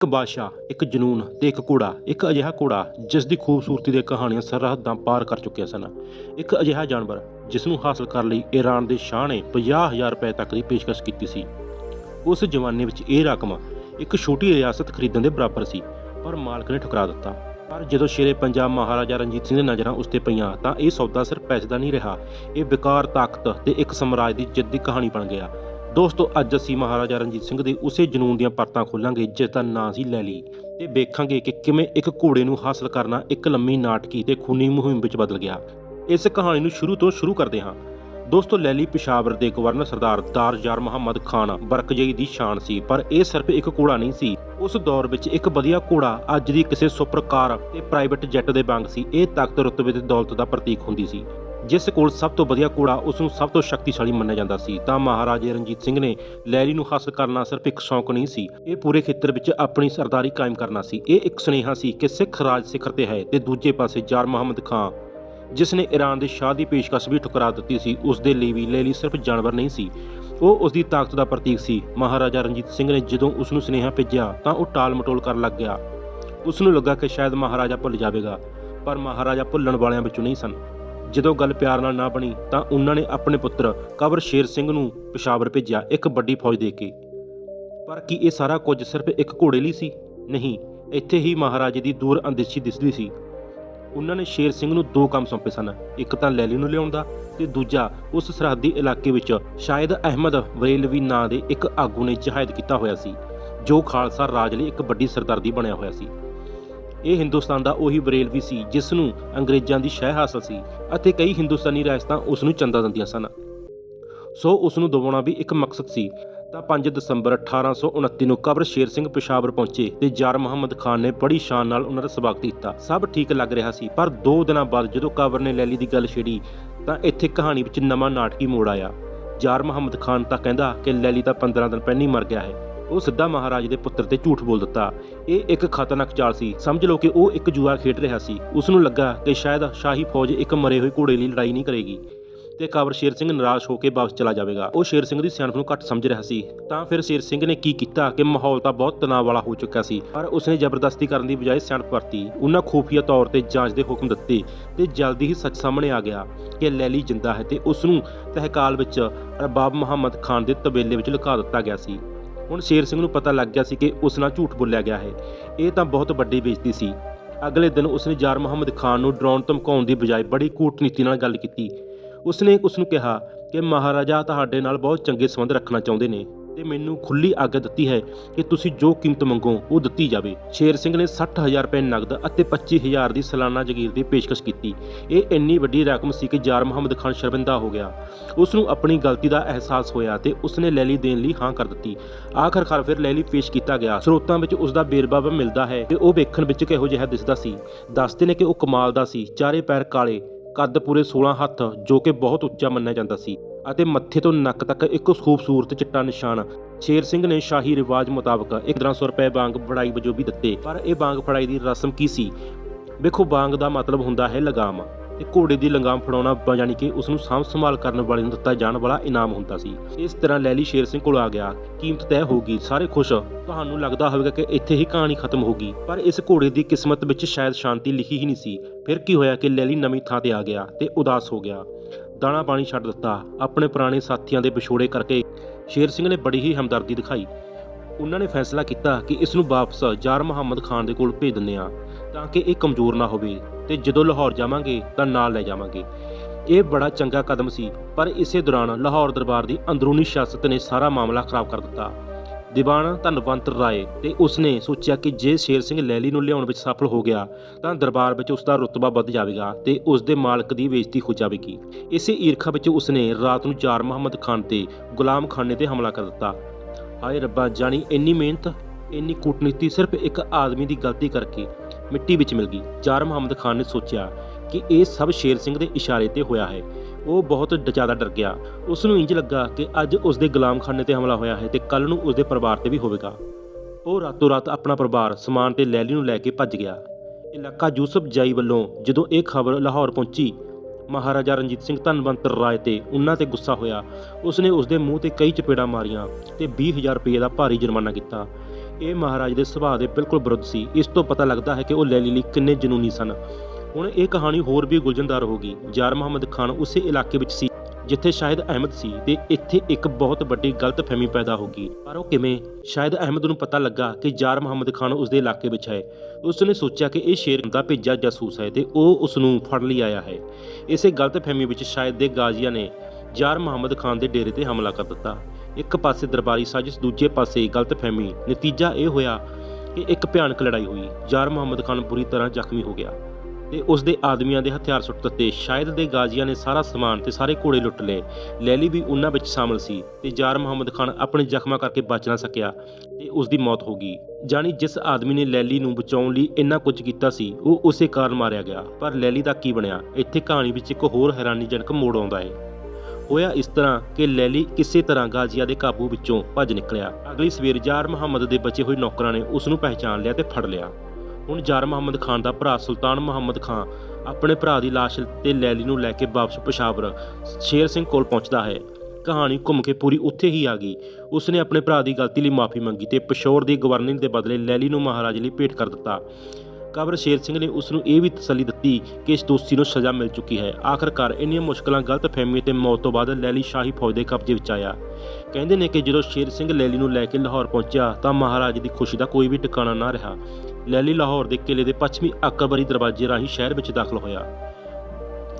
ਇੱਕ ਬਾਦਸ਼ਾਹ, ਇੱਕ ਜਨੂਨ ਤੇ ਇੱਕ ਘੋੜਾ, ਇੱਕ ਅਜਿਹਾ ਘੋੜਾ ਜਿਸ ਦੀ ਖੂਬਸੂਰਤੀ ਦੇ ਕਹਾਣੀਆਂ ਸਰਹੱਦਾਂ ਪਾਰ ਕਰ ਚੁੱਕੀਆਂ ਸਨ। ਇੱਕ ਅਜਿਹਾ ਜਾਨਵਰ ਜਿਸ ਨੂੰ ਹਾਸਲ ਕਰਨ ਲਈ ਈਰਾਨ ਦੇ ਸ਼ਾਹ ਨੇ 50000 ਰੁਪਏ ਤੱਕ ਦੀ ਪੇਸ਼ਕਸ਼ ਕੀਤੀ ਸੀ। ਉਸ ਜਮਾਨੇ ਵਿੱਚ ਇਹ ਰਕਮ ਇੱਕ ਛੋਟੀ ਰਿਆਸਤ ਖਰੀਦਣ ਦੇ ਬਰਾਬਰ ਸੀ, ਪਰ ਮਾਲਕ ਨੇ ਠੁਕਰਾ ਦਿੱਤਾ। ਪਰ ਜਦੋਂ ਸ਼ੇਰੇ ਪੰਜਾਬ ਮਹਾਰਾਜਾ ਰਣਜੀਤ ਸਿੰਘ ਦੇ ਨਜ਼ਰਾਂ ਉਸ ਤੇ ਪਈਆਂ, ਤਾਂ ਇਹ ਸੌਦਾ ਸਿਰਫ ਪੈਸੇ ਦਾ ਨਹੀਂ ਰਿਹਾ। ਇਹ ਵਿਕਾਰ ਤਾਕਤ ਤੇ ਇੱਕ ਸਮਰਾਜ ਦੀ ਜਿੱਦ ਦੀ ਕਹਾਣੀ ਬਣ ਗਿਆ। ਦੋਸਤੋ, ਅੱਜ ਅਸੀਂ ਮਹਾਰਾਜਾ ਰਣਜੀਤ ਸਿੰਘ ਦੇ ਉਸੇ ਜਨੂਨ ਦੀਆਂ ਪਰਤਾਂ ਖੋਲਾਂਗੇ, ਜਿਸ ਦਾ ਨਾਂ ਸੀ ਲੈਲੀ। ਤੇ ਵੇਖਾਂਗੇ ਕਿ ਕਿਵੇਂ ਇੱਕ ਘੋੜੇ ਨੂੰ ਹਾਸਲ ਕਰਨਾ ਇੱਕ ਲੰਮੀ ਨਾਟਕੀ ਤੇ ਖੂਨੀ ਮੁਹਿੰਮ ਵਿੱਚ ਬਦਲ ਗਿਆ। ਇਸ ਕਹਾਣੀ ਨੂੰ ਸ਼ੁਰੂ ਤੋਂ ਸ਼ੁਰੂ ਕਰਦੇ ਹਾਂ। ਦੋਸਤੋ, ਲੈਲੀ ਪਿਸ਼ਾਵਰ ਦੇ ਗਵਰਨਰ ਸਰਦਾਰ ਦਾਰ ਯਾਰ ਮੁਹੰਮਦ ਖਾਨ ਬਰਕਜਈ ਦੀ ਸ਼ਾਨ ਸੀ, ਪਰ ਇਹ ਸਿਰਫ ਇੱਕ ਘੋੜਾ ਨਹੀਂ ਸੀ। ਉਸ ਦੌਰ ਵਿੱਚ ਇੱਕ ਵਧੀਆ ਘੋੜਾ ਅੱਜ ਦੀ ਕਿਸੇ ਸੁਪਰ ਕਾਰ ਤੇ ਪ੍ਰਾਈਵੇਟ ਜੈਟ ਦੇ ਵਾਂਗ ਸੀ। ਇਹ ਤਾਕਤ ਰੁਤਬੇ ਤੇ ਦੌਲਤ ਦਾ ਪ੍ਰਤੀਕ ਹੁੰਦੀ ਸੀ। ਜਿਸ ਕੋਲ ਸਭ ਤੋਂ ਵਧੀਆ ਘੋੜਾ ਉਸ ਨੂੰ ਸਭ ਤੋਂ ਸ਼ਕਤੀਸ਼ਾਲੀ ਮੰਨਿਆ ਜਾਂਦਾ ਸੀ, ਤਾਂ ਮਹਾਰਾਜਾ ਰਣਜੀਤ ਸਿੰਘ ਨੇ ਲੈਲੀ ਨੂੰ ਹਾਸਲ ਕਰਨਾ ਸਿਰਫ ਇੱਕ ਸ਼ੌਂਕ ਨਹੀਂ ਸੀ, ਇਹ ਪੂਰੇ ਖੇਤਰ ਵਿੱਚ ਆਪਣੀ ਸਰਦਾਰੀ ਕਾਇਮ ਕਰਨਾ ਸੀ। ਇਹ ਇੱਕ ਸੁਨੇਹਾ ਸੀ ਕਿ ਸਿੱਖ ਰਾਜ ਸਿਖਰ ਤੇ ਹੈ ਤੇ ਦੂਜੇ ਪਾਸੇ ਜਾਰ ਮੁਹੰਮਦ ਖਾਨ ਜਿਸ ਨੇ ਈਰਾਨ ਦੇ ਸ਼ਾਹ ਦੀ ਪੇਸ਼ਕਸ਼ ਵੀ ਠੁਕਰਾ ਦਿੱਤੀ ਸੀ, ਉਸ ਦੇ ਲਈ ਵੀ ਲੈਲੀ ਸਿਰਫ ਜਾਨਵਰ ਨਹੀਂ ਸੀ। ਉਹ ਉਸ ਦੀ ਤਾਕਤ ਦਾ ਪ੍ਰਤੀਕ ਸੀ। ਮਹਾਰਾਜਾ ਰਣਜੀਤ ਸਿੰਘ ਨੇ ਜਦੋਂ ਉਸ ਨੂੰ ਸੁਨੇਹਾ ਭੇਜਿਆ, ਤਾਂ ਉਹ ਟਾਲ ਮਟੋਲ ਕਰਨ ਲੱਗ ਗਿਆ। ਉਸ ਨੂੰ ਲੱਗਾ ਕਿ ਸ਼ਾਇਦ ਮਹਾਰਾਜਾ ਭੁੱਲ ਜਾਵੇਗਾ, ਪਰ ਮਹਾਰਾਜਾ ਭੁੱਲਣ ਵਾਲਿਆਂ ਵਿੱਚੋਂ ਨਹੀਂ ਸਨ। ਜਦੋਂ ਗੱਲ ਪਿਆਰ ਨਾਲ ਨਾ ਬਣੀ ਤਾਂ ਉਹਨਾਂ ਨੇ ਆਪਣੇ ਪੁੱਤਰ ਕਬਰ ਸ਼ੇਰ ਸਿੰਘ ਨੂੰ ਪਿਸ਼ਾਵਰ ਭੇਜਿਆ ਇੱਕ ਵੱਡੀ ਫੌਜ ਦੇ ਕੇ। ਪਰ ਕੀ ਇਹ ਸਾਰਾ ਕੁਝ ਸਿਰਫ ਇੱਕ ਘੋੜੇ ਲਈ ਸੀ? ਨਹੀਂ, ਇੱਥੇ ਹੀ ਮਹਾਰਾਜੇ ਦੀ ਦੂਰ ਅੰਦੇਸ਼ੀ ਦਿਸਦੀ ਸੀ। ਉਹਨਾਂ ਨੇ ਸ਼ੇਰ ਸਿੰਘ ਨੂੰ ਦੋ ਕੰਮ ਸੌਂਪੇ ਸਨ। ਇੱਕ ਤਾਂ ਲੈਲੀ ਨੂੰ ਲਿਆਉਣ ਦਾ ਤੇ ਦੂਜਾ ਉਸ ਸਰਹੱਦੀ ਇਲਾਕੇ ਵਿੱਚ ਸ਼ਾਇਦ ਅਹਿਮਦ ਵਰੇਲਵੀ ਨਾਂ ਦੇ ਇੱਕ ਆਗੂ ਨੇ ਜਹਾਦ ਕੀਤਾ ਹੋਇਆ ਸੀ, ਜੋ ਖਾਲਸਾ ਰਾਜ ਲਈ ਇੱਕ ਵੱਡੀ ਸਰਦਰਦੀ ਬਣਿਆ ਹੋਇਆ ਸੀ। ਇਹ ਹਿੰਦੁਸਤਾਨ ਦਾ ਉਹੀ ਬਰੇਲ ਵੀ ਸੀ ਜਿਸ ਨੂੰ ਅੰਗਰੇਜ਼ਾਂ ਦੀ ਸ਼ਹਿ ਹਾਸਲ ਸੀ ਅਤੇ ਕਈ ਹਿੰਦੁਸਤਾਨੀ ਰਿਆਸਤਾਂ ਉਸ ਨੂੰ ਚੰਦਾ ਦਿੰਦੀਆਂ ਸਨ। ਸੋ ਉਸ ਨੂੰ ਦਬਾਉਣਾ ਵੀ ਇੱਕ ਮਕਸਦ ਸੀ। ਤਾਂ 5 ਦਸੰਬਰ 1829 ਨੂੰ ਕਬਰ ਸ਼ੇਰ ਸਿੰਘ ਪਿਸ਼ਾਵਰ ਪਹੁੰਚੇ ਤੇ ਜਾਰ ਮੁਹੰਮਦ ਖਾਨ ਨੇ ਬੜੀ ਸ਼ਾਨ ਨਾਲ ਉਹਨਾਂ ਦਾ ਸਵਾਗਤ ਕੀਤਾ। ਸਭ ਠੀਕ ਲੱਗ ਰਿਹਾ ਸੀ, ਪਰ 2 ਦਿਨਾਂ ਬਾਅਦ ਜਦੋਂ ਕਬਰ ਨੇ ਲੈਲੀ ਦੀ ਗੱਲ ਛੇੜੀ, ਤਾਂ ਇੱਥੇ ਕਹਾਣੀ ਵਿੱਚ ਨਵਾਂ ਨਾਟਕੀ ਮੋੜ ਆਇਆ। ਜਾਰ ਮੁਹੰਮਦ ਖਾਨ ਤਾਂ ਕਹਿੰਦਾ ਕਿ ਲੈਲੀ ਤਾਂ 15 ਦਿਨ ਪਹਿਲਾਂ ਹੀ ਮਰ ਗਿਆ ਹੈ। ਉਹ ਸਿੱਧਾ ਮਹਾਰਾਜ ਦੇ ਪੁੱਤਰ ਤੇ ਝੂਠ ਬੋਲ ਦਿੱਤਾ। ਇਹ ਇੱਕ ਖਤਰਨਾਕ ਚਾਲ ਸੀ। ਸਮਝ ਲਓ ਕਿ ਉਹ ਇੱਕ ਜੂਆ ਖੇਡ ਰਿਹਾ ਸੀ। ਉਸ ਨੂੰ ਲੱਗਾ ਕਿ ਸ਼ਾਇਦ ਸ਼ਾਹੀ ਫੌਜ ਇੱਕ ਮਰੇ ਹੋਏ ਘੋੜੇ ਲਈ ਲੜਾਈ ਨਹੀਂ ਕਰੇਗੀ ਤੇ ਕਾਬਰ ਸ਼ੇਰ ਸਿੰਘ ਨਿਰਾਸ਼ ਹੋ ਕੇ ਵਾਪਸ ਚਲਾ ਜਾਵੇਗਾ। ਉਹ ਸ਼ੇਰ ਸਿੰਘ ਦੀ ਸਿਆਣਪ ਨੂੰ ਘੱਟ ਸਮਝ ਰਿਹਾ ਸੀ। ਤਾਂ ਫਿਰ ਸ਼ੇਰ ਸਿੰਘ ਨੇ ਕੀ ਕੀਤਾ ਕਿ ਮਾਹੌਲ ਤਾਂ ਬਹੁਤ ਤਣਾਅ ਵਾਲਾ ਹੋ ਚੁੱਕਾ ਸੀ, ਪਰ ਉਸਨੇ ਜ਼ਬਰਦਸਤੀ ਕਰਨ ਦੀ ਬਜਾਏ ਸਿਆਣਪ ਵਰਤੀ। ਉਹਨਾਂ ਖੂਫੀਆ ਤੌਰ ਤੇ ਜਾਂਚ ਦੇ ਹੁਕਮ ਦਿੱਤੇ ਤੇ ਜਲਦੀ ਹੀ ਸੱਚ ਸਾਹਮਣੇ ਆ ਗਿਆ ਕਿ ਲੈਲੀ ਜਿੰਦਾ ਹੈ ਤੇ ਉਸ ਨੂੰ ਤਹਿਕਾਲ ਵਿੱਚ ਰਬਾਬ ਮੁਹੰਮਦ ਖਾਨ ਦੇ ਤਬੇਲੇ ਵਿੱਚ ਲੁਕਾ ਦਿੱਤਾ ਗਿਆ ਸੀ। ਹੁਣ ਸ਼ੇਰ ਸਿੰਘ ਨੂੰ ਪਤਾ ਲੱਗ ਗਿਆ ਸੀ ਕਿ ਉਸ ਨਾਲ ਝੂਠ ਬੋਲਿਆ ਗਿਆ ਹੈ। ਇਹ ਤਾਂ ਬਹੁਤ ਵੱਡੀ ਬੇਇੱਜ਼ਤੀ ਸੀ। ਅਗਲੇ ਦਿਨ ਉਸਨੇ ਜਾਰ ਮੁਹੰਮਦ ਖਾਨ ਨੂੰ ਡਰਾਉਣ ਧਮਕਾਉਣ ਦੀ ਬਜਾਏ ਬੜੀ ਕੂਟਨੀਤੀ ਨਾਲ ਗੱਲ ਕੀਤੀ। ਉਸਨੇ ਉਸ ਨੂੰ ਕਿਹਾ ਕਿ ਮਹਾਰਾਜਾ ਤੁਹਾਡੇ ਨਾਲ ਬਹੁਤ ਚੰਗੇ ਸੰਬੰਧ ਰੱਖਣਾ ਚਾਹੁੰਦੇ ਨੇ। ਤੇ ਮੈਨੂੰ ਖੁੱਲੀ ਆਗਿਆ ਦਿੱਤੀ ਹੈ ਕਿ ਤੁਸੀਂ ਜੋ ਕੀਮਤ ਮੰਗੋ, ਉਹ ਦਿੱਤੀ ਜਾਵੇ। ਸ਼ੇਰ ਸਿੰਘ ਨੇ 60000 ਰੁਪਏ ਨਗਦ ਅਤੇ 25000 ਦੀ ਸਾਲਾਨਾ ਜਗੀਰ ਦੀ ਪੇਸ਼ਕਸ਼ ਕੀਤੀ। ਇਹ ਇੰਨੀ ਵੱਡੀ ਰਕਮ ਸੀ ਕਿ ਜਾਰ ਮੁਹੰਮਦ ਖਾਨ ਸ਼ਰਮਿੰਦਾ ਹੋ ਗਿਆ। ਉਸ ਨੂੰ ਆਪਣੀ ਗਲਤੀ ਦਾ ਅਹਿਸਾਸ ਹੋਇਆ ਤੇ ਉਸਨੇ ਲੈਲੀ ਦੇਣ ਲਈ ਹਾਂ ਕਰ ਦਿੱਤੀ। ਆਖਰਕਾਰ ਫਿਰ ਲੈਲੀ ਪੇਸ਼ ਕੀਤਾ ਗਿਆ। ਸਰੋਤਾਂ ਵਿੱਚ ਉਸ ਦਾ ਬੇਰਬਾ ਮਿਲਦਾ ਹੈ ਤੇ ਉਹ ਵੇਖਣ ਵਿੱਚ ਕਿਹੋ ਜਿਹਾ ਦਿਸਦਾ ਸੀ। ਦੱਸਦੇ ਨੇ ਕਿ ਉਹ ਕਮਾਲ ਦਾ ਸੀ। ਚਾਰੇ ਪੈਰ ਕਾਲੇ, ਕੱਦ ਪੂਰੇ 16 ਹੱਥ, ਜੋ ਕਿ ਬਹੁਤ ਉੱਚਾ ਮੰਨਿਆ ਜਾਂਦਾ ਸੀ। ਅਤੇ ਮੱਥੇ ਤੋਂ ਨੱਕ ਤੱਕ ਇੱਕ ਖੂਬਸੂਰਤ ਚਿੱਟਾ ਨਿਸ਼ਾਨ। ਸ਼ੇਰ ਸਿੰਘ ਨੇ ਸ਼ਾਹੀ ਰਿਵਾਜ ਮੁਤਾਬਕ 1500 ਰੁਪਏ ਬਾਂਗ ਫੜਾਈ ਵਜੋਂ ਵੀ ਦਿੱਤੇ, ਪਰ ਇਹ ਬਾਂਗ ਫੜਾਈ ਦੀ ਰਸਮ ਕੀ ਸੀ? ਵੇਖੋ ਬਾਂਗ ਦਾ ਮਤਲਬ ਹੁੰਦਾ ਹੈ ਲਗਾਮ ਤੇ ਘੋੜੇ ਦੀ ਲੰਗਾਮ ਫੜਾਉਣਾ ਬ- ਯਾਨੀ ਕਿ ਉਸ ਨੂੰ ਸਾਂਭ ਸੰਭਾਲ ਕਰਨ ਵਾਲੇ ਨੂੰ ਦਿੱਤਾ ਜਾਣ ਵਾਲਾ ਇਨਾਮ ਹੁੰਦਾ ਸੀ। ਇਸ ਤਰ੍ਹਾਂ ਲੈਲੀ ਸ਼ੇਰ ਸਿੰਘ ਕੋਲ ਆ ਗਿਆ। ਕੀਮਤ ਤੈਅ ਹੋ ਗਈ। ਸਾਰੇ ਖੁਸ਼। ਤੁਹਾਨੂੰ ਲੱਗਦਾ ਹੋਵੇਗਾ ਕਿ ਇੱਥੇ ਹੀ ਕਹਾਣੀ ਖਤਮ ਹੋ ਗਈ। ਪਰ ਇਸ ਘੋੜੇ ਦੀ ਕਿਸਮਤ ਵਿੱਚ ਸ਼ਾਇਦ ਸ਼ਾਂਤੀ ਲਿਖੀ ਹੀ ਨਹੀਂ ਸੀ। ਫਿਰ ਕੀ ਹੋਇਆ ਕਿ ਲੈਲੀ ਨਵੀਂ ਥਾਂ ਤੇ ਆ ਗਿਆ ਤੇ ਉਦਾਸ ਹੋ ਗਿਆ। ਦਾਣਾ ਪਾਣੀ ਛੱਡ ਦਿੱਤਾ। ਆਪਣੇ ਪੁਰਾਣੇ ਸਾਥੀਆਂ ਦੇ ਵਿਛੋੜੇ ਕਰਕੇ ਸ਼ੇਰ ਸਿੰਘ ਨੇ ਬੜੀ ਹੀ ਹਮਦਰਦੀ ਦਿਖਾਈ। ਉਹਨਾਂ ਨੇ ਫੈਸਲਾ ਕੀਤਾ ਕਿ ਇਸ ਨੂੰ ਵਾਪਸ ਜਾਰ ਮੁਹੰਮਦ ਖਾਨ ਦੇ ਕੋਲ ਭੇਜ ਦਿੰਦੇ ਆ ਤਾਂ ਕਿ ਇਹ ਕਮਜ਼ੋਰ ਨਾ ਹੋਵੇ ਤੇ ਜਦੋਂ ਲਾਹੌਰ ਜਾਵਾਂਗੇ ਤਾਂ ਨਾਲ ਲੈ ਜਾਵਾਂਗੇ। ਇਹ ਬੜਾ ਚੰਗਾ ਕਦਮ ਸੀ, ਪਰ ਇਸੇ ਦੌਰਾਨ ਲਾਹੌਰ ਦਰਬਾਰ ਦੀ ਅੰਦਰੂਨੀ ਸਿਆਸਤ ਨੇ ਸਾਰਾ ਮਾਮਲਾ ਖਰਾਬ ਕਰ ਦਿੱਤਾ। ਦੀਵਾਨ ਧਨਵੰਤ ਰਾਏ ਤੇ ਉਸਨੇ ਸੋਚਿਆ ਕਿ ਜੇ ਸ਼ੇਰ ਸਿੰਘ ਲੈਲੀ ਨੂੰ ਲਿਆਉਣ ਵਿੱਚ ਸਫਲ ਹੋ ਗਿਆ, ਤਾਂ ਦਰਬਾਰ ਵਿੱਚ ਉਸ ਦਾ ਰੁਤਬਾ ਵੱਧ ਜਾਵੇਗਾ ਤੇ ਉਸ ਦੇ ਮਾਲਕ ਦੀ ਬੇਇੱਜ਼ਤੀ ਹੋ ਜਾਵੇਗੀ। ਇਸੇ ਈਰਖਾ ਵਿੱਚ ਉਸਨੇ ਰਾਤ ਨੂੰ ਚਾਰ ਮੁਹੰਮਦ ਖਾਨ ਤੇ ਗੁਲਾਮ ਖਾਨੇ ਤੇ ਹਮਲਾ ਕਰ ਦਿੱਤਾ। ਹਾਏ ਰੱਬਾ ਜਾਣੀ ਇੰਨੀ ਮਿਹਨਤ, ਇੰਨੀ ਕੂਟਨੀਤੀ ਸਿਰਫ ਇੱਕ ਆਦਮੀ ਦੀ ਗਲਤੀ ਕਰਕੇ ਮਿੱਟੀ ਵਿੱਚ ਮਿਲ ਗਈ। ਚਾਰ ਮੁਹੰਮਦ ਖਾਨ ਨੇ ਸੋਚਿਆ ਕਿ ਇਹ ਸਭ ਸ਼ੇਰ ਸਿੰਘ ਦੇ ਇਸ਼ਾਰੇ ਤੇ ਹੋਇਆ ਹੈ। ਉਹ ਬਹੁਤ ਜ਼ਿਆਦਾ ਡਰ ਗਿਆ। ਉਸ ਨੂੰ ਇੰਜ ਲੱਗਾ ਕਿ ਅੱਜ ਉਸ ਦੇ ਗੁਲਾਮਖਾਨੇ ਤੇ ਹਮਲਾ ਹੋਇਆ ਹੈ ਤੇ ਕੱਲ ਨੂੰ ਉਸ ਦੇ ਪਰਿਵਾਰ ਤੇ ਵੀ ਹੋਵੇਗਾ। ਉਹ ਰਾਤੋਂ ਰਾਤ ਆਪਣਾ ਪਰਿਵਾਰ, ਸਮਾਨ ਤੇ ਲੈਲੀ ਨੂੰ ਲੈ ਕੇ ਭੱਜ ਗਿਆ। ਇਲਾਕਾ ਯੂਸਫ ਜਾਈ ਵੱਲੋਂ ਜਦੋਂ ਇਹ ਖਬਰ ਲਾਹੌਰ ਪਹੁੰਚੀ, ਮਹਾਰਾਜਾ ਰਣਜੀਤ ਸਿੰਘ ਧਨਵੰਤ ਰਾਏ ਤੇ ਉਹਨਾਂ ਤੇ ਗੁੱਸਾ ਹੋਇਆ। ਉਸਨੇ ਉਸ ਦੇ ਮੂੰਹ ਤੇ ਕਈ ਚਪੇੜਾਂ ਮਾਰੀਆਂ ਤੇ 20000 ਰੁਪਏ ਦਾ ਭਾਰੀ ਜੁਰਮਾਨਾ ਕੀਤਾ। ਇਹ ਮਹਾਰਾਜ ਦੇ ਸੁਭਾਅ ਦੇ ਬਿਲਕੁਲ ਵਿਰੁੱਧ ਸੀ। ਇਸ ਤੋਂ ਪਤਾ ਲੱਗਦਾ ਹੈ ਕਿ ਉਹ ਲੈਲੀ ਲਈ ਕਿੰਨੇ ਜਨੂਨੀ ਸਨ। ਹੁਣ ਇਹ ਕਹਾਣੀ ਹੋਰ ਵੀ ਗੁਲਜਨਦਾਰ ਹੋ ਗਈ। ਜਾਰ ਮੁਹੰਮਦ ਖਾਨ ਉਸੇ ਇਲਾਕੇ ਵਿੱਚ ਸੀ, ਜਿੱਥੇ ਸ਼ਾਇਦ ਅਹਿਮਦ ਸੀ ਤੇ ਇੱਥੇ ਇੱਕ ਬਹੁਤ ਵੱਡੀ ਗਲਤਫਹਿਮੀ ਪੈਦਾ ਹੋ ਗਈ। ਪਰ ਉਹ ਕਿਵੇਂ? ਸ਼ਾਇਦ ਅਹਿਮਦ ਨੂੰ ਪਤਾ ਲੱਗਾ ਕਿ ਜਾਰ ਮੁਹੰਮਦ ਖਾਨ ਉਸਦੇ ਇਲਾਕੇ ਵਿੱਚ ਹੈ। ਉਸਨੇ ਸੋਚਿਆ ਕਿ ਇਹ ਸ਼ੇਰ ਦਾ ਭੇਜਾ ਜਾਸੂਸ ਹੈ ਤੇ ਉਹ ਉਸ ਨੂੰ ਫੜ ਲਈ ਆਇਆ ਹੈ। ਇਸੇ ਗਲਤਫਹਿਮੀ ਵਿੱਚ ਸ਼ਾਇਦ ਦੇ ਗਾਜ਼ੀਆਂ ਨੇ ਜਾਰ ਮੁਹੰਮਦ ਖਾਨ ਦੇ ਡੇਰੇ ਤੇ ਹਮਲਾ ਕਰ ਦਿੱਤਾ। ਇੱਕ ਪਾਸੇ ਦਰਬਾਰੀ ਸਾਜ਼ਿਸ਼, ਦੂਜੇ ਪਾਸੇ ਗਲਤਫਹਿਮੀ। ਨਤੀਜਾ ਇਹ ਹੋਇਆ ਕਿ ਇੱਕ ਭਿਆਨਕ ਲੜਾਈ ਹੋਈ। ਜਾਰ ਮੁਹੰਮਦ ਖਾਨ ਬੁਰੀ ਤਰ੍ਹਾਂ ਜ਼ਖਮੀ ਹੋ ਗਿਆ। ਤੇ ਉਸ ਦੇ ਆਦਮੀਆਂ ਦੇ ਹਥਿਆਰ ਸੁੱਟ ਦਿੱਤੇ। ਸ਼ਾਇਦ ਦੇ ਗਾਜ਼ੀਆਂ ਨੇ ਸਾਰਾ ਸਮਾਨ ਤੇ ਸਾਰੇ ਘੋੜੇ ਲੁੱਟ ਲਏ। ਲੈਲੀ ਵੀ ਉਹਨਾਂ ਵਿੱਚ ਸ਼ਾਮਲ ਸੀ ਤੇ ਜਾਰ ਮੁਹੰਮਦ ਖਾਨ ਆਪਣੇ ਜ਼ਖਮਾਂ ਕਰਕੇ ਬਚ ਨਾ ਸਕਿਆ ਤੇ ਉਸ ਦੀ ਮੌਤ ਹੋ ਗਈ। ਜਾਨੀ ਜਿਸ ਆਦਮੀ ਨੇ ਲੈਲੀ ਨੂੰ ਬਚਾਉਣ ਲਈ ਇੰਨਾ ਕੁਝ ਕੀਤਾ ਸੀ, ਉਹ ਉਸੇ ਕਾਰਨ ਮਾਰਿਆ ਗਿਆ। ਪਰ ਲੈਲੀ ਦਾ ਕੀ ਬਣਿਆ? ਇੱਥੇ ਕਹਾਣੀ ਵਿੱਚ ਇੱਕ ਹੋਰ ਹੈਰਾਨੀਜਨਕ ਮੋੜ ਆਉਂਦਾ ਹੈ। ਹੋਇਆ ਇਸ ਤਰ੍ਹਾਂ ਕਿ ਲੈਲੀ ਕਿਸੇ ਤਰ੍ਹਾਂ ਗਾਜ਼ੀਆ ਦੇ ਕਾਬੂ ਵਿੱਚੋਂ ਭੱਜ ਨਿਕਲਿਆ। ਅਗਲੀ ਸਵੇਰ ਜਾਰ ਮੁਹੰਮਦ ਦੇ ਬਚੇ ਹੋਏ ਨੌਕਰਾਂ ਨੇ ਉਸ ਨੂੰ ਪਹਿਚਾਨ ਲਿਆ ਤੇ ਫੜ ਲਿਆ। ਹੁਣ ਜਾਰ ਮੁਹੰਮਦ ਖਾਨ ਦਾ ਭਰਾ ਸੁਲਤਾਨ ਮੁਹੰਮਦ ਖਾਨ ਆਪਣੇ ਭਰਾ ਦੀ ਲਾਸ਼ ਤੇ ਲੈਲੀ ਨੂੰ ਲੈ ਕੇ ਵਾਪਸ ਪਸ਼ਾਵਰ ਸ਼ੇਰ ਸਿੰਘ ਕੋਲ ਪਹੁੰਚਦਾ ਹੈ। ਕਹਾਣੀ ਘੁੰਮ ਕੇ ਪੂਰੀ ਉੱਥੇ ਹੀ ਆ ਗਈ। ਉਸਨੇ ਆਪਣੇ ਭਰਾ ਦੀ ਗਲਤੀ ਲਈ ਮਾਫੀ ਮੰਗੀ ਤੇ ਪਸ਼ੌਰ ਦੀ ਗਵਰਨਿੰਗ ਦੇ ਬਦਲੇ ਲੈਲੀ ਨੂੰ ਮਹਾਰਾਜ ਲਈ ਭੇਟ ਕਰ ਦਿੱਤਾ। ਕਬਰ ਸ਼ੇਰ ਸਿੰਘ ਨੇ ਉਸ ਨੂੰ ਇਹ ਵੀ ਤਸੱਲੀ ਦਿੱਤੀ ਕਿ ਇਸ ਦੋਸਤੀ ਨੂੰ ਸਜ਼ਾ ਮਿਲ ਚੁੱਕੀ ਹੈ। ਆਖਰਕਾਰ ਇੰਨੀਆਂ ਮੁਸ਼ਕਲਾਂ ਗਲਤਫਹਿਮੀ ਤੇ ਮੌਤ ਤੋਂ ਬਾਅਦ ਲੈਲੀ ਸ਼ਾਹੀ ਫੌਜ ਦੇ ਕਬਜ਼ੇ ਵਿੱਚ ਆਇਆ। ਕਹਿੰਦੇ ਨੇ ਕਿ ਜਦੋਂ ਸ਼ੇਰ ਸਿੰਘ ਲੈਲੀ ਨੂੰ ਲੈ ਕੇ ਲਾਹੌਰ ਪਹੁੰਚਿਆ ਤਾਂ ਮਹਾਰਾਜ ਦੀ ਖੁਸ਼ੀ ਦਾ ਕੋਈ ਵੀ ਟਿਕਾਣਾ ਨਾ ਰਿਹਾ। ਲੈਲੀ ਲਾਹੌਰ ਦੇ ਕਿਲੇ ਦੇ ਪੱਛਮੀ ਅਕਬਰੀ ਦਰਵਾਜ਼ੇ ਰਾਹੀਂ ਸ਼ਹਿਰ ਵਿੱਚ ਦਾਖਲ ਹੋਇਆ।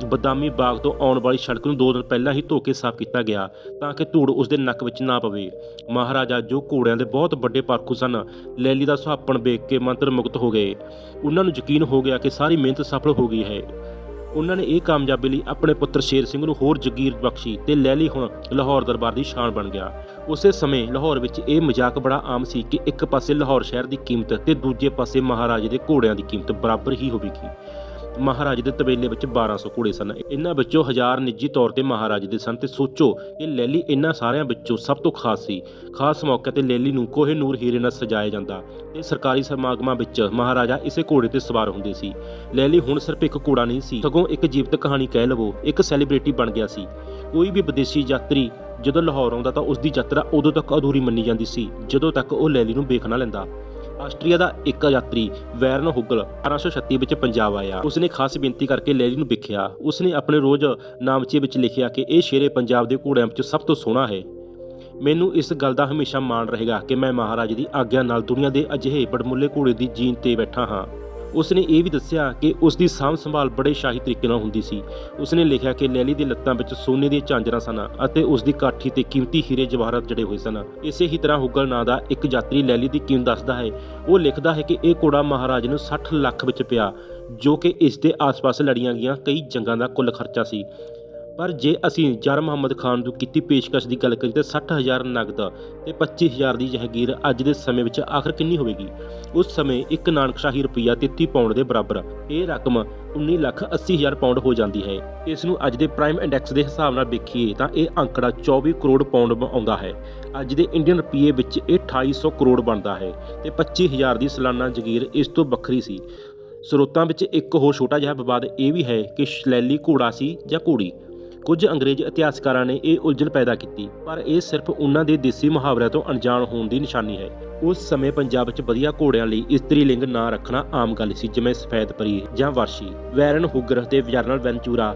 ਬਦਾਮੀ ਬਾਗ ਤੋਂ ਆਉਣ ਵਾਲੀ ਸੜਕ ਨੂੰ ਦੋ ਦਿਨ ਪਹਿਲਾਂ ਹੀ ਧੋ ਕੇ ਸਾਫ਼ ਕੀਤਾ ਗਿਆ ਤਾਂ ਕਿ ਧੂੜ ਉਸ ਦੇ ਨੱਕ ਵਿੱਚ ਨਾ ਪਵੇ। ਮਹਾਰਾਜਾ ਜੋ ਘੋੜਿਆਂ ਦੇ ਬਹੁਤ ਵੱਡੇ ਪਾਰਖੂ ਸਨ ਲੈਲੀ ਦਾ ਸੁਹਾਪਣ ਵੇਖ ਕੇ ਮੰਤਰ ਮੁਕਤ ਹੋ ਗਏ। ਉਹਨਾਂ ਨੂੰ ਯਕੀਨ ਹੋ ਗਿਆ ਕਿ ਸਾਰੀ ਮਿਹਨਤ ਸਫਲ ਹੋ ਗਈ ਹੈ। ਉਹਨਾਂ ਨੇ ਇਹ ਕਾਮਯਾਬੀ ਲਈ ਆਪਣੇ ਪੁੱਤਰ ਸ਼ੇਰ ਸਿੰਘ ਨੂੰ ਹੋਰ ਜਗੀਰ ਬਖਸ਼ੀ ਤੇ ਲੈਲੀ ਹੁਣ ਲਾਹੌਰ ਦਰਬਾਰ ਦੀ ਸ਼ਾਨ ਬਣ ਗਿਆ। ਉਸੇ ਸਮੇਂ ਲਾਹੌਰ ਵਿੱਚ ਇਹ ਮਜ਼ਾਕ ਬੜਾ ਆਮ ਸੀ ਕਿ ਇੱਕ ਪਾਸੇ ਲਾਹੌਰ ਸ਼ਹਿਰ ਦੀ ਕੀਮਤ ਤੇ ਦੂਜੇ ਪਾਸੇ ਮਹਾਰਾਜੇ ਦੇ ਘੋੜਿਆਂ ਦੀ ਕੀਮਤ ਬਰਾਬਰ ਹੀ ਹੋਵੇਗੀ। ਮਹਾਰਾਜ ਦੇ ਤਬੇਲੇ ਵਿੱਚ 1200 ਘੋੜੇ ਸਨ। ਇਹਨਾਂ ਵਿੱਚੋਂ ਹਜ਼ਾਰ ਨਿੱਜੀ ਤੌਰ ਤੇ ਮਹਾਰਾਜ ਦੇ ਸਨ ਤੇ ਸੋਚੋ ਕਿ ਲੈਲੀ ਇਹਨਾਂ ਸਾਰਿਆਂ ਵਿੱਚੋਂ ਸਭ ਤੋਂ ਖਾਸ ਸੀ। ਖਾਸ ਮੌਕੇ ਤੇ ਲੈਲੀ ਨੂੰ ਕੋਹੇ ਨੂਰ ਹੀਰੇ ਨਾਲ ਸਜਾਇਆ ਜਾਂਦਾ ਤੇ ਸਰਕਾਰੀ ਸਮਾਗਮਾਂ ਵਿੱਚ ਮਹਾਰਾਜਾ ਇਸੇ ਘੋੜੇ ਤੇ ਸਵਾਰ ਹੁੰਦੇ ਸੀ। ਲੈਲੀ ਹੁਣ ਸਿਰਫ ਇੱਕ ਘੋੜਾ ਨਹੀਂ ਸੀ, ਸਗੋਂ ਇੱਕ ਜੀਵਤ ਕਹਾਣੀ ਕਹਿ ਲਵੋ, ਇੱਕ ਸੈਲੀਬ੍ਰਿਟੀ ਬਣ ਗਿਆ ਸੀ। ਕੋਈ ਵੀ ਵਿਦੇਸ਼ੀ ਯਾਤਰੀ ਜਦੋਂ ਲਾਹੌਰ ਆਉਂਦਾ ਤਾਂ ਉਸ ਦੀ ਯਾਤਰਾ ਉਦੋਂ ਤੱਕ ਅਧੂਰੀ ਮੰਨੀ ਜਾਂਦੀ ਸੀ, ਜਦੋਂ ਤੱਕ ਉਹ ਲੈਲੀ ਨੂੰ ਵੇਖ ਨਾ ਲੈਂਦਾ। ਆਸਟਰੀਆ ਦਾ ਇੱਕ ਯਾਤਰੀ ਵੈਰਨ ਹੁਗਲ 1836 ਵਿੱਚ ਪੰਜਾਬ ਆਇਆ। ਉਸਨੇ ਖਾਸ ਬੇਨਤੀ ਕਰਕੇ ਲੈਲੀ ਨੂੰ ਵਿਖਿਆ। ਉਸਨੇ ਆਪਣੇ ਰੋਜ਼ ਨਾਮਚੇ ਵਿੱਚ ਲਿਖਿਆ ਕਿ ਇਹ ਸ਼ੇਰੇ ਪੰਜਾਬ ਦੇ ਘੋੜਿਆਂ ਵਿੱਚ ਸਭ ਤੋਂ ਸੋਹਣਾ ਹੈ। ਮੈਨੂੰ ਇਸ ਗੱਲ ਦਾ ਹਮੇਸ਼ਾ ਮਾਣ ਰਹੇਗਾ ਕਿ ਮੈਂ ਮਹਾਰਾਜ ਦੀ ਆਗਿਆ ਨਾਲ ਦੁਨੀਆ ਦੇ ਅਜਿਹੇ ਬੜਮੁੱਲੇ ਘੋੜੇ ਦੀ ਜੀਨ ਤੇ ਬੈਠਾ ਹਾਂ। ਉਸਨੇ ਇਹ ਵੀ ਦੱਸਿਆ ਕਿ ਉਸ ਦੀ ਸਾਂਭ ਸੰਭਾਲ ਬੜੇ ਸ਼ਾਹੀ ਤਰੀਕੇ ਨਾਲ ਹੁੰਦੀ ਸੀ। ਉਸਨੇ ਲਿਖਿਆ ਕਿ ਲੈਲੀ ਦੇ ਲੱਤਾਂ ਵਿੱਚ ਸੋਨੇ ਦੀਆਂ ਝਾਂਜਰਾਂ ਸਨ ਅਤੇ ਉਸ ਦੀ ਕਾਠੀ ਤੇ ਕੀਮਤੀ ਹੀਰੇ ਜਵਾਹਰਾਤ ਜੜੇ ਹੋਏ ਸਨ। ਇਸੇ ਹੀ ਤਰ੍ਹਾਂ ਹੁਗਲ ਨਾਂ ਦਾ ਇੱਕ ਯਾਤਰੀ ਲੈਲੀ ਦੀ ਕੀਮਤ ਦੱਸਦਾ ਹੈ। ਉਹ ਲਿਖਦਾ ਹੈ ਕਿ ਇਹ ਘੋੜਾ ਮਹਾਰਾਜ ਨੂੰ 60 ਲੱਖ ਵਿੱਚ ਪਿਆ, ਜੋ ਕਿ ਇਸ ਦੇ ਆਸ-ਪਾਸ ਲੜੀਆਂ ਗਈਆਂ ਕਈ ਜੰਗਾਂ ਦਾ ਕੁੱਲ ਖਰਚਾ ਸੀ। ਪਰ ਜੇ ਅਸੀਂ ਜਰ ਮੁਹੰਮਦ ਖਾਨ ਨੂੰ ਕੀਤੀ ਪੇਸ਼ਕਸ਼ ਦੀ ਗੱਲ ਕਰੀਏ ਤਾਂ 60000 ਨਗਦ ਤੇ 25000 ਦੀ ਜਹਗੀਰ ਅੱਜ ਦੇ ਸਮੇਂ ਵਿੱਚ ਆਖਰ ਕਿੰਨੀ ਹੋਵੇਗੀ? ਉਸ ਸਮੇਂ ਇੱਕ ਨਾਨਕਸ਼ਾਹੀ ਰੁਪਈਆ 33 ਪਾਉਂਡ ਦੇ ਬਰਾਬਰ ਇਹ ਰਕਮ 19 ਲੱਖ 80000 ਪਾਉਂਡ ਹੋ ਜਾਂਦੀ ਹੈ। ਇਸ ਨੂੰ ਅੱਜ ਦੇ ਪ੍ਰਾਈਮ ਇੰਡੈਕਸ ਦੇ ਹਿਸਾਬ ਨਾਲ ਵੇਖੀਏ ਤਾਂ ਇਹ ਅੰਕੜਾ 24 ਕਰੋੜ ਪਾਉਂਡ ਆਉਂਦਾ ਹੈ। ਅੱਜ ਦੇ ਇੰਡੀਅਨ ਰੁਪਈਏ ਵਿੱਚ ਇਹ 2800 ਕਰੋੜ ਬਣਦਾ ਹੈ ਤੇ 25000 ਦੀ ਸਾਲਾਨਾ ਜਗੀਰ ਇਸ ਤੋਂ ਵੱਖਰੀ ਸੀ। ਸਰੋਤਾਂ ਵਿੱਚ ਇੱਕ ਹੋਰ ਛੋਟਾ ਜਿਹਾ ਵਿਵਾਦ ਇਹ ਵੀ ਹੈ ਕਿ ਸ਼ਲੈਲੀ ਘੋੜਾ ਸੀ ਜਾਂ ਘੋੜੀ? ਕੁਝ ਅੰਗਰੇਜ਼ ਇਤਿਹਾਸਕਾਰਾਂ ਨੇ ਇਹ ਉਲਝਣ ਪੈਦਾ ਕੀਤੀ, ਪਰ ਇਹ ਸਿਰਫ ਉਹਨਾਂ ਦੇ ਦੇਸੀ ਮੁਹਾਵਰਿਆਂ ਤੋਂ ਅਣਜਾਣ ਹੋਣ ਦੀ ਨਿਸ਼ਾਨੀ ਹੈ। ਉਸ ਸਮੇਂ ਪੰਜਾਬ ਵਿੱਚ ਵਧੀਆ ਘੋੜਿਆਂ ਲਈ ਇਸਤਰੀ ਲਿੰਗ ਨਾਂ ਰੱਖਣਾ ਆਮ ਗੱਲ ਸੀ, ਜਿਵੇਂ ਸਫੈਦ ਪਰੀ ਜਾਂ ਵਰਸ਼ੀ। ਵੈਰਨ ਹੁਗਰ ਤੇ ਜਰਨਲ ਵੈਂਚੂਰਾ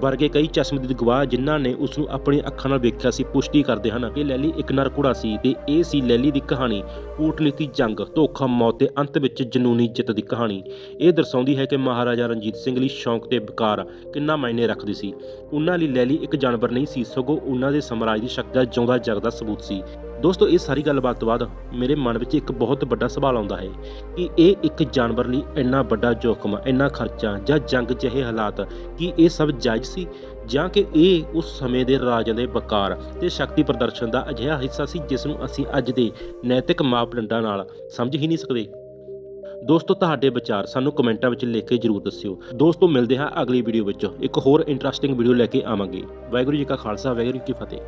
ਵਰਗੇ ਕਈ ਚਸ਼ਮਦੀਦ ਗਵਾਹ ਜਿਨ੍ਹਾਂ ਨੇ ਉਸ ਨੂੰ ਆਪਣੀ ਅੱਖਾਂ ਨਾਲ ਵੇਖਿਆ ਸੀ, ਪੁਸ਼ਟੀ ਕਰਦੇ ਹਨ ਕਿ ਲੈਲੀ ਇੱਕ ਨਰ ਘੋੜਾ ਸੀ ਤੇ ਇਹ ਸੀ ਲੈਲੀ ਦੀ ਕਹਾਣੀ, ਕੂਟਨੀਤੀ ਜੰਗ, ਧੋਖਾ, ਮੌਤ ਤੇ ਅੰਤ ਵਿੱਚ ਜਨੂਨੀ ਜਿੱਤ ਦੀ ਕਹਾਣੀ। ਇਹ ਦਰਸਾਉਂਦੀ ਹੈ ਕਿ ਮਹਾਰਾਜਾ ਰਣਜੀਤ ਸਿੰਘ ਲਈ ਸ਼ੌਂਕ ਤੇ ਵਿਕਾਰ ਕਿੰਨਾ ਮਾਇਨੇ ਰੱਖਦੀ ਸੀ। ਉਹਨਾਂ ਲਈ ਲੈਲੀ ਇੱਕ ਜਾਨਵਰ ਨਹੀਂ ਸੀ, ਸਗੋਂ ਉਹਨਾਂ ਦੇ ਸਮਰਾਜ ਦੀ ਸ਼ਕਤੀ ਦਾ ਜਿਉਂਦਾ ਜਗਦਾ ਸਬੂਤ ਸੀ। ਦੋਸਤੋ, ਇਹ ਸਾਰੀ ਗੱਲਬਾਤ ਤੋਂ ਬਾਅਦ ਮੇਰੇ ਮਨ ਵਿੱਚ ਇੱਕ ਬਹੁਤ ਵੱਡਾ ਸਵਾਲ ਆਉਂਦਾ ਹੈ ਕਿ ਇਹ ਇੱਕ ਜਾਨਵਰ ਲਈ ਇੰਨਾ ਵੱਡਾ ਜੋਖਮ, ਇੰਨਾ ਖਰਚਾ ਜਾਂ ਜੰਗ ਜਿਹੇ ਹਾਲਾਤ, ਕਿ ਇਹ ਸਭ ਜਾਇਜ਼ ਸੀ ਜਾਂ ਕਿ ਇਹ ਉਸ ਸਮੇਂ ਦੇ ਰਾਜਾਂ ਦੇ ਵਕਾਰ ਤੇ ਸ਼ਕਤੀ ਪ੍ਰਦਰਸ਼ਨ ਦਾ ਅਜਿਹਾ ਹਿੱਸਾ ਸੀ ਜਿਸ ਨੂੰ ਅਸੀਂ ਅੱਜ ਦੇ ਨੈਤਿਕ ਮਾਪਦੰਡਾਂ ਨਾਲ ਸਮਝ ਹੀ ਨਹੀਂ ਸਕਦੇ? ਦੋਸਤੋ, ਤੁਹਾਡੇ ਵਿਚਾਰ ਸਾਨੂੰ ਕਮੈਂਟਾਂ ਵਿੱਚ ਲਿਖ ਕੇ ਜਰੂਰ ਦੱਸਿਓ। ਦੋਸਤੋ, ਮਿਲਦੇ ਹਾਂ ਅਗਲੀ ਵੀਡੀਓ ਵਿੱਚ। ਇੱਕ ਹੋਰ ਇੰਟਰਸਟਿੰਗ ਵੀਡੀਓ ਲੈ ਕੇ ਆਵਾਂਗੇ। ਵਾਹਿਗੁਰੂ ਜੀ ਕਾ ਖਾਲਸਾ, ਵਾਹਿਗੁਰੂ ਜੀ ਕੀ ਫਤਿਹ।